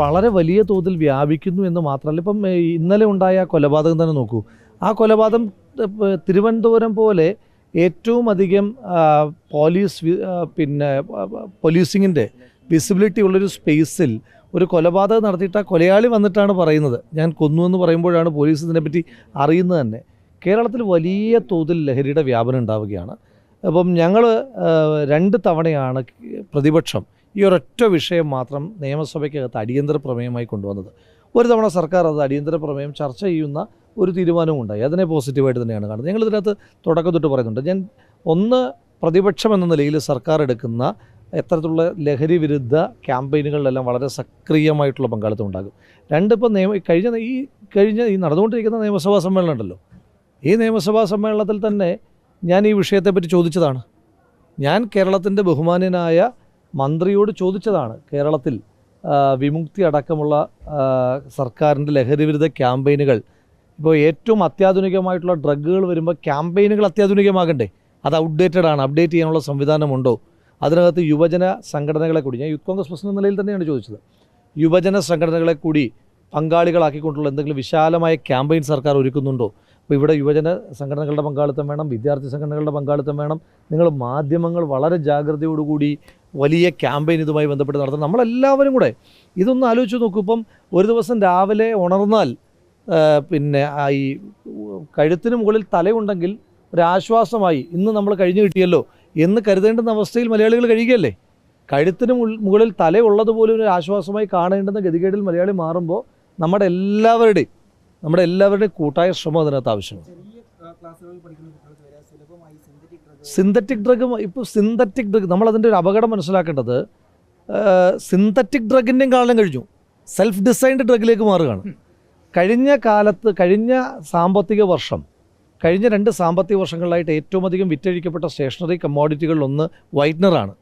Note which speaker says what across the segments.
Speaker 1: വളരെ വലിയ തോതിൽ വ്യാപിക്കുന്നു എന്ന് മാത്രമല്ല. ഇപ്പം ഇന്നലെ ഉണ്ടായ കൊലപാതകം തന്നെ നോക്കൂ. ആ കൊലപാതകം തിരുവനന്തപുരം പോലെ ഏറ്റവും അധികം പോലീസ് പിന്നെ പോലീസിങ്ങിന്റെ വിസിബിലിറ്റി ഉള്ളൊരു സ്പേസിൽ ഒരു കൊലപാതകം നടത്തിയിട്ട് ആ കൊലയാളി വന്നിട്ടാണ് പറയുന്നത്. ഞാൻ കൊന്നു എന്ന് പറയുമ്പോഴാണ് പോലീസ് ഇതിനെപ്പറ്റി അറിയുന്നത് തന്നെ. കേരളത്തിൽ വലിയ തോതിൽ ലഹരിയുടെ വ്യാപനം ഉണ്ടാവുകയാണ്. അപ്പം ഞങ്ങൾ രണ്ട് തവണയാണ് പ്രതിപക്ഷം ഈ ഒരൊറ്റ വിഷയം മാത്രം നിയമസഭയ്ക്കകത്ത് അടിയന്തര പ്രമേയമായി കൊണ്ടുവന്നത്. ഒരു തവണ സർക്കാർ അത് അടിയന്തര പ്രമേയം ചർച്ച ചെയ്യുന്ന ഒരു തീരുമാനവും ഉണ്ടായി അതിനെ പോസിറ്റീവായിട്ട് തന്നെയാണ് കാണുന്നത്. ഞങ്ങൾ ഇതിനകത്ത് തുടക്കം തൊട്ട് പറയുന്നുണ്ട്. ഞാൻ ഒന്ന് പ്രതിപക്ഷം എന്ന നിലയിൽ സർക്കാർ എടുക്കുന്ന എത്തരത്തിലുള്ള ലഹരി വിരുദ്ധ ക്യാമ്പയിനുകളിലെല്ലാം വളരെ സക്രിയമായിട്ടുള്ള പങ്കാളിത്തം ഉണ്ടാകും. രണ്ടിപ്പം നിയമ കഴിഞ്ഞ ഈ കഴിഞ്ഞ ഈ നടന്നുകൊണ്ടിരിക്കുന്ന നിയമസഭാ സമ്മേളനം ഉണ്ടല്ലോ. ഈ നിയമസഭാ സമ്മേളനത്തിൽ തന്നെ ഞാൻ ഈ വിഷയത്തെപ്പറ്റി ചോദിച്ചതാണ്. ഞാൻ കേരളത്തിന്റെ ബഹുമാന്യനായ മന്ത്രിയോട് ചോദിച്ചതാണ് കേരളത്തിൽ വിമുക്തി അടക്കമുള്ള സർക്കാരിന്റെ ലഹരി വിരുദ്ധ ക്യാമ്പയിനുകൾ. ഇപ്പോൾ ഏറ്റവും അത്യാധുനികമായിട്ടുള്ള ഡ്രഗുകൾ വരുമ്പോൾ ക്യാമ്പയിനുകൾ അത്യാധുനികമാകണ്ടേ? അത് ഔട്ട്ഡേറ്റഡ് ആണ് അപ്ഡേറ്റ് ചെയ്യാനുള്ള സംവിധാനമുണ്ടോ? അതിനകത്ത് യുവജന സംഘടനകളെ കൂടി ഞാൻ യൂത്ത് കോൺഗ്രസ് പ്രസിഡന്റ് നിലയിൽ തന്നെയാണ് ചോദിച്ചത്. യുവജന സംഘടനകളെ കൂടി പങ്കാളികളാക്കിക്കൊണ്ടുള്ള എന്തെങ്കിലും വിശാലമായ ക്യാമ്പയിൻ സർക്കാർ ഒരുക്കുന്നുണ്ടോ? അപ്പോൾ ഇവിടെ യുവജന സംഘടനകളുടെ പങ്കാളിത്തം വേണം വിദ്യാർത്ഥി സംഘടനകളുടെ പങ്കാളിത്തം വേണം. നിങ്ങൾ മാധ്യമങ്ങൾ വളരെ ജാഗ്രതയോടുകൂടി വലിയ ക്യാമ്പയിൻ ഇതുമായി ബന്ധപ്പെട്ട് നടത്തണം നമ്മളെല്ലാവരും കൂടെ ഇതൊന്ന് ആലോചിച്ച് നോക്കൂ. ഇപ്പം ഒരു ദിവസം രാവിലെ ഉണർന്നാൽ പിന്നെ ഈ കഴുത്തിന് മുകളിൽ തലയുണ്ടെങ്കിൽ ഒരാശ്വാസമായി ഇന്ന് നമ്മൾ കഴിഞ്ഞു കിട്ടിയല്ലോ എന്ന് കരുതേണ്ടുന്ന അവസ്ഥയിൽ മലയാളികൾ കഴിയുകയല്ലേ? കഴുത്തിന് മുകളിൽ തലയുള്ളതുപോലെ ഒരു ആശ്വാസമായി കാണേണ്ടുന്ന ഗതികേടിൽ മലയാളി മാറുമ്പോൾ നമ്മുടെ എല്ലാവരുടെയും നമ്മുടെ എല്ലാവരുടെയും കൂട്ടായ ശ്രമം അതിനകത്ത് ആവശ്യമാണ്.
Speaker 2: സിന്തറ്റിക് ഡ്രഗ്
Speaker 1: ഇപ്പോൾ സിന്തറ്റിക് ഡ്രഗ് നമ്മളതിന്റെ ഒരു അപകടം മനസ്സിലാക്കേണ്ടത് സിന്തറ്റിക് ഡ്രഗിന്റെയും കാലം കഴിഞ്ഞു. സെൽഫ് ഡിസൈൻഡ് ഡ്രഗിലേക്ക് മാറുകയാണ്. കഴിഞ്ഞ കാലത്ത് കഴിഞ്ഞ സാമ്പത്തിക വർഷം കഴിഞ്ഞ രണ്ട് സാമ്പത്തിക വർഷങ്ങളിലായിട്ട് ഏറ്റവും അധികം വിറ്റഴിക്കപ്പെട്ട സ്റ്റേഷനറി കമ്മോഡിറ്റികളിലൊന്ന് വൈറ്റ്നറാണ്.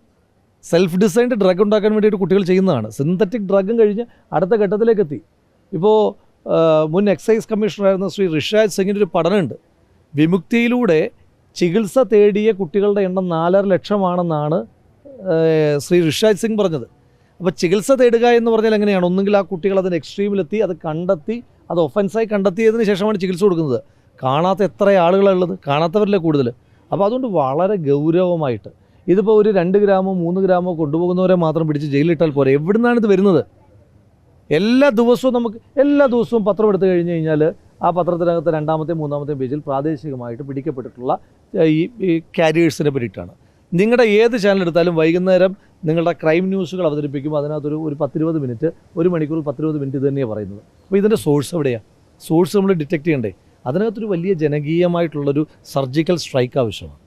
Speaker 1: സെൽഫ് ഡിസൈൻഡ് ഡ്രഗ് ഉണ്ടാക്കാൻ വേണ്ടിയിട്ട് കുട്ടികൾ ചെയ്യുന്നതാണ്. സിന്തറ്റിക് ഡ്രഗും കഴിഞ്ഞ് അടുത്ത ഘട്ടത്തിലേക്ക് എത്തി. ഇപ്പോൾ മുൻ എക്സൈസ് കമ്മീഷണറായിരുന്ന ശ്രീ ഋഷാജ് സിംഗിന്റെ ഒരു പഠനമുണ്ട്. വിമുക്തിയിലൂടെ ചികിത്സ തേടിയ കുട്ടികളുടെ എണ്ണം നാലര ലക്ഷമാണെന്നാണ് ശ്രീ ഋഷാജ് സിംഗ് പറഞ്ഞത്. അപ്പോൾ ചികിത്സ തേടുക എന്ന് പറഞ്ഞാൽ എങ്ങനെയാണ്? ഒന്നുകിൽ ആ കുട്ടികൾ അതിന് എക്സ്ട്രീമിലെത്തി അത് കണ്ടെത്തി അത് ഒഫൻസായി കണ്ടെത്തിയതിന് ശേഷമാണ് ചികിത്സ കൊടുക്കുന്നത്. കാണാത്ത എത്ര ആളുകളാണ് ഉള്ളത്? കാണാത്തവരിലെ കൂടുതൽ? അപ്പോൾ അതുകൊണ്ട് വളരെ ഗൗരവമായിട്ട് ഇതിപ്പോൾ ഒരു രണ്ട് ഗ്രാമോ മൂന്ന് ഗ്രാമോ കൊണ്ടുപോകുന്നവരെ മാത്രം പിടിച്ച് ജയിലിലിട്ടാൽ പോരെ. എവിടുന്നാണ് ഇത് വരുന്നത്? എല്ലാ ദിവസവും നമുക്ക് എല്ലാ ദിവസവും പത്രം എടുത്തു കഴിഞ്ഞ് കഴിഞ്ഞാൽ ആ പത്രത്തിനകത്ത് രണ്ടാമത്തെ മൂന്നാമത്തെ പേജിൽ പ്രാദേശികമായിട്ട് പിടിക്കപ്പെട്ടിട്ടുള്ള ഈ കാരിയേഴ്സിനെ പറ്റിയിട്ടാണ്. നിങ്ങളുടെ ഏത് ചാനൽ എടുത്താലും വൈകുന്നേരം നിങ്ങളുടെ ക്രൈം ന്യൂസുകൾ അവതരിപ്പിക്കുമ്പോൾ അതിനകത്തൊരു ഒരു പത്തിരുപത് മിനിറ്റ് ഒരു മണിക്കൂർ പത്തിരുപത് മിനിറ്റ് തന്നെയാണ് പറയുന്നത്. അപ്പോൾ ഇതിന്റെ സോഴ്സ് എവിടെയാണ് സോഴ്സ് നമ്മൾ ഡിറ്റക്ട് ചെയ്യണ്ടേ? അതിനകത്തൊരു വലിയ ജനകീയമായിട്ടുള്ളൊരു സർജിക്കൽ സ്ട്രൈക്ക് ആവശ്യമാണ്.